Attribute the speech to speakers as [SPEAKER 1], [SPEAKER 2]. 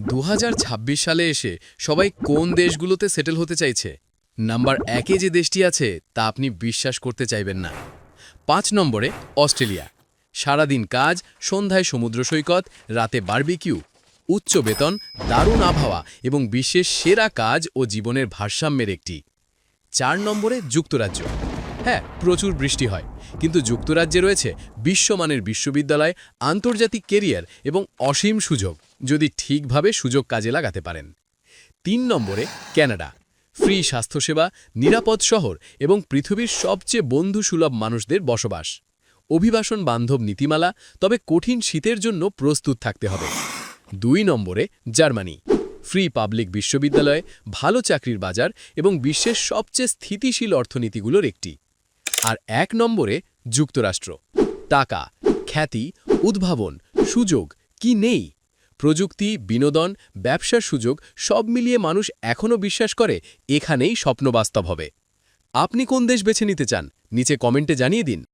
[SPEAKER 1] দু হাজার ছাব্বিশ সালে এসে সবাই কোন দেশগুলোতে সেটেল হতে চাইছে? নাম্বার একে যে দেশটি আছে, তা আপনি বিশ্বাস করতে চাইবেন না। পাঁচ নম্বরে অস্ট্রেলিয়া। সারাদিন কাজ, সন্ধ্যায় সমুদ্র সৈকত, রাতে বারবিকিউ। উচ্চ বেতন, দারুণ আবহাওয়া এবং বিশ্বের সেরা কাজ ও জীবনের ভারসাম্যের একটি। চার নম্বরে যুক্তরাজ্য। হ্যাঁ প্রচুর বৃষ্টি হয়। কিন্তু যুক্তরাজ্যে রয়েছে বিশ্বমানের বিশ্ববিদ্যালয়, আন্তর্জাতিক কেরিয়ার এবং অসীম সুযোগ। যদি ঠিকভাবে সুযোগ কাজে লাগাতে পারেন। তিন নম্বরে, ক্যানাডা। ফ্রি স্বাস্থ্যসেবা, নিরাপদ শহর এবং পৃথিবীর সবচেয়ে বন্ধুসুলভ মানুষদের বসবাস। অভিবাসন বান্ধব নীতিমালা, তবে কঠিন শীতের জন্য প্রস্তুত থাকতে হবে। দুই নম্বরে, জার্মানি। ফ্রি পাবলিক বিশ্ববিদ্যালয় ভালো চাকরির বাজার এবং বিশ্বের সবচেয়ে স্থিতিশীল অর্থনীতিগুলোর একটি। আর এক নম্বরে, যুক্তরাষ্ট্র। টাকা, খ্যাতি, উদ্ভাবন, সুযোগ, কি নেই? প্রযুক্তি, বিনোদন, ব্যবসার সুযোগ সব মিলিয়ে মানুষ এখনও বিশ্বাস করে এখানেই স্বপ্ন বাস্তব হবে। আপনি কোন দেশ বেছে নিতে চান? নিচে কমেন্টে জানিয়ে দিন।